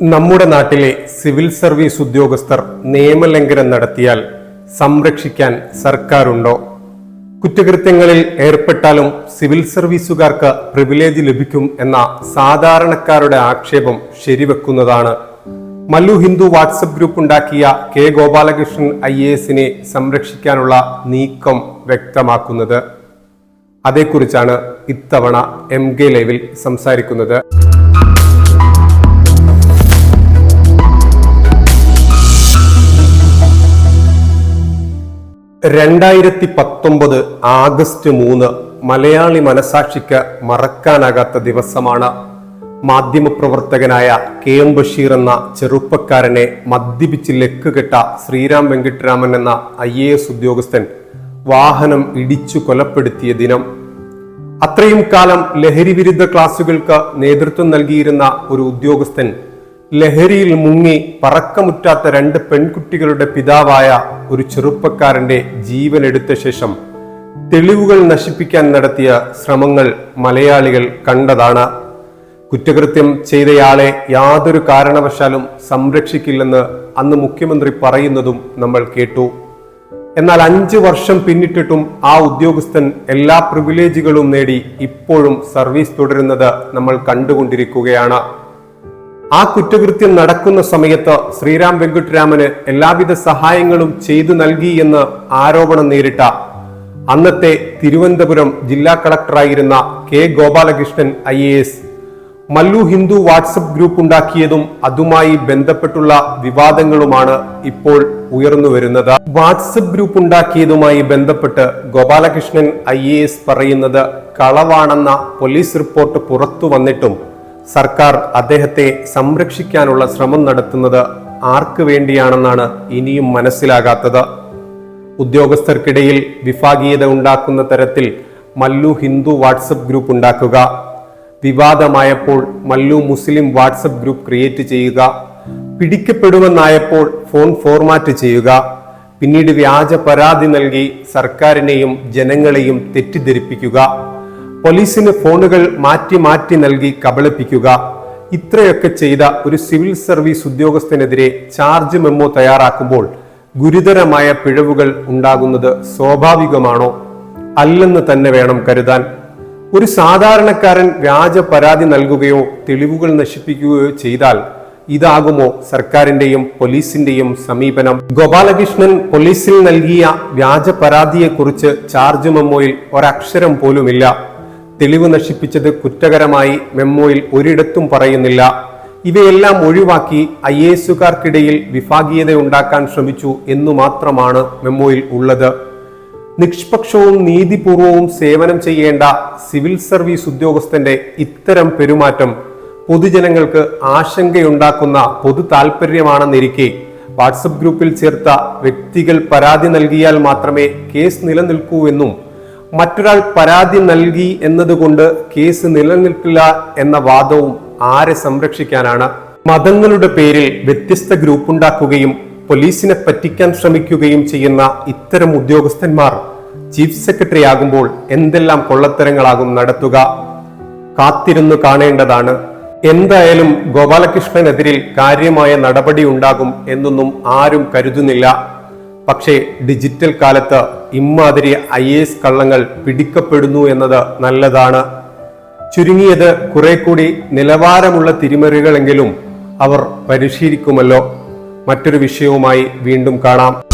നമ്മുടെ നാട്ടിലെ civil service ഉദ്യോഗസ്ഥർ നിയമലംഘനം നടത്തിയാൽ സംരക്ഷിക്കാൻ സർക്കാരുണ്ടോ? കുറ്റകൃത്യങ്ങളിൽ ഏർപ്പെട്ടാലും സിവിൽ സർവീസുകാർക്ക് പ്രിവിലേജ് ലഭിക്കും എന്ന സാധാരണക്കാരുടെ ആക്ഷേപം ശരിവെക്കുന്നതാണ്. മല്ലു ഹിന്ദു വാട്സപ്പ് ഗ്രൂപ്പ് ഉണ്ടാക്കിയ കെ ഗോപാലകൃഷ്ണൻ ഐ എ എസിനെ സംരക്ഷിക്കാനുള്ള നീക്കം വ്യക്തമാക്കുന്നത്. അതേക്കുറിച്ചാണ് ഇത്തവണ എം കെ ലൈവിൽ സംസാരിക്കുന്നത്. രണ്ടായിരത്തി പത്തൊമ്പത് ആഗസ്റ്റ് മൂന്ന് മലയാളി മനസാക്ഷിക്ക് മറക്കാനാകാത്ത ദിവസമാണ് മാധ്യമപ്രവർത്തകനായ കെ എം ബഷീർ എന്ന ചെറുപ്പക്കാരനെ മദ്യപിച്ച് ലെക്കുകെട്ട ശ്രീരാം വെങ്കിട്ടരാമൻ എന്ന ഐ എ എസ് ഉദ്യോഗസ്ഥൻ വാഹനം ഇടിച്ചു കൊലപ്പെടുത്തിയ ദിനം. അത്രയും കാലം ലഹരി വിരുദ്ധ ക്ലാസുകൾക്ക് നേതൃത്വം നൽകിയിരുന്ന ഒരു ഉദ്യോഗസ്ഥൻ ലഹരിയിൽ മുങ്ങി പറക്കമുറ്റാത്ത രണ്ട് പെൺകുട്ടികളുടെ പിതാവായ ഒരു ചെറുപ്പക്കാരന്റെ ജീവൻ എടുത്ത ശേഷം തെളിവുകൾ നശിപ്പിക്കാൻ നടത്തിയ ശ്രമങ്ങൾ മലയാളികൾ കണ്ടതാണ്. കുറ്റകൃത്യം ചെയ്തയാളെ യാതൊരു കാരണവശാലും സംരക്ഷിക്കില്ലെന്ന് അന്ന് മുഖ്യമന്ത്രി പറയുന്നതും നമ്മൾ കേട്ടു. എന്നാൽ അഞ്ചു വർഷം പിന്നിട്ടിട്ടും ആ ഉദ്യോഗസ്ഥൻ എല്ലാ പ്രിവിലേജുകളും നേടി ഇപ്പോഴും സർവീസ് തുടരുന്നത് നമ്മൾ കണ്ടുകൊണ്ടിരിക്കുകയാണ്. ആ കുറ്റകൃത്യം നടക്കുന്ന സമയത്ത് ശ്രീറാം വെങ്കിട്ടരാമന് എല്ലാവിധ സഹായങ്ങളും ചെയ്തു നൽകി എന്ന് ആരോപണം നേരിട്ട അന്നത്തെ തിരുവനന്തപുരം ജില്ലാ കളക്ടറായിരുന്ന K Gopalakrishnan I A S. Mallu Hindu WhatsApp group ഉണ്ടാക്കിയതും അതുമായി ബന്ധപ്പെട്ടുള്ള വിവാദങ്ങളുമാണ് ഇപ്പോൾ ഉയർന്നു വരുന്നത്. വാട്സപ്പ് ഗ്രൂപ്പ് ഉണ്ടാക്കിയതുമായി ബന്ധപ്പെട്ട് ഗോപാലകൃഷ്ണൻ ഐ എ എസ് പറയുന്നത് കളവാണെന്ന പോലീസ് റിപ്പോർട്ട് പുറത്തു വന്നിട്ടും സർക്കാർ അദ്ദേഹത്തെ സംരക്ഷിക്കാനുള്ള ശ്രമം നടത്തുന്നത് ആർക്ക് വേണ്ടിയാണെന്നാണ് ഇനിയും മനസ്സിലാകാത്തത്. ഉദ്യോഗസ്ഥർക്കിടയിൽ വിഭാഗീയത ഉണ്ടാക്കുന്ന തരത്തിൽ മല്ലു ഹിന്ദു വാട്സപ്പ് ഗ്രൂപ്പ് ഉണ്ടാക്കുക. വിവാദമായപ്പോൾ Mallu Muslim WhatsApp group create ചെയ്യുക. പിടിക്കപ്പെടുമെന്നായപ്പോൾ ഫോൺ ഫോർമാറ്റ് ചെയ്യുക. പിന്നീട് വ്യാജ പരാതി നൽകി സർക്കാരിനെയും ജനങ്ങളെയും തെറ്റിദ്ധരിപ്പിക്കുക. പോലീസിന് ഫോണുകൾ മാറ്റി മാറ്റി നൽകി കബളിപ്പിക്കുക. ഇത്രയൊക്കെ ചെയ്ത ഒരു സിവിൽ സർവീസ് ഉദ്യോഗസ്ഥനെതിരെ ചാർജ് മെമ്മോ തയ്യാറാക്കുമ്പോൾ ഗുരുതരമായ പിഴവുകൾ ഉണ്ടാകുന്നത് സ്വാഭാവികമാണോ? അല്ലെന്ന് തന്നെ വേണം കരുതാൻ. ഒരു സാധാരണക്കാരൻ വ്യാജ പരാതി നൽകുകയോ തെളിവുകൾ നശിപ്പിക്കുകയോ ചെയ്താൽ ഇതാകുമോ സർക്കാരിന്റെയും പോലീസിന്റെയും സമീപനം? ഗോപാലകൃഷ്ണൻ പോലീസിൽ നൽകിയ വ്യാജ പരാതിയെക്കുറിച്ച് ചാർജ് മെമ്മോയിൽ ഒരക്ഷരം പോലുമില്ല. തെളിവ് നശിപ്പിച്ചത് കുറ്റകരമായി മെമ്മോയിൽ ഒരിടത്തും പറയുന്നില്ല. ഇവയെല്ലാം ഒഴിവാക്കി ഐ എസുകാർക്കിടയിൽ വിഭാഗീയത ഉണ്ടാക്കാൻ ശ്രമിച്ചു എന്നു മാത്രമാണ് മെമ്മോയിൽ ഉള്ളത്. നിഷ്പക്ഷവും നീതിപൂർവവും സേവനം ചെയ്യേണ്ട സിവിൽ സർവീസ് ഉദ്യോഗസ്ഥന്റെ ഇത്തരം പെരുമാറ്റം പൊതുജനങ്ങൾക്ക് ആശങ്കയുണ്ടാക്കുന്ന പൊതു താൽപര്യമാണെന്നിരിക്കെ വാട്സപ്പ് ഗ്രൂപ്പിൽ ചേർത്ത വ്യക്തികൾ പരാതി നൽകിയാൽ മാത്രമേ കേസ് നിലനിൽക്കൂ എന്നും മറ്റൊരാൾ പരാതി നൽകി എന്നതുകൊണ്ട് കേസ് നിലനിൽക്കില്ല എന്ന വാദവും ആരെ സംരക്ഷിക്കാനാണ്? മതങ്ങളുടെ പേരിൽ വ്യത്യസ്ത ഗ്രൂപ്പ് ഉണ്ടാക്കുകയും പോലീസിനെ പറ്റിക്കാൻ ശ്രമിക്കുകയും ചെയ്യുന്ന ഇത്തരം ഉദ്യോഗസ്ഥന്മാർ ചീഫ് സെക്രട്ടറി ആകുമ്പോൾ എന്തെല്ലാം കൊള്ളത്തരങ്ങളാകും നടത്തുക? കാത്തിരുന്നു കാണേണ്ടതാണ്. എന്തായാലും ഗോപാലകൃഷ്ണനെതിരിൽ കാര്യമായ നടപടി ഉണ്ടാകും എന്നൊന്നും ആരും കരുതുന്നില്ല. പക്ഷേ ഡിജിറ്റൽ കാലത്ത് ഇമ്മാതിരി ഐ എസ് കള്ളങ്ങൾ പിടിക്കപ്പെടുന്നു എന്നത് നല്ലതാണ്. ചുരുങ്ങിയത് കുറെ കൂടി നിലവാരമുള്ള തിരിമറികളെങ്കിലും അവർ പരിശീലിക്കുമല്ലോ. മറ്റൊരു വിഷയവുമായി വീണ്ടും കാണാം.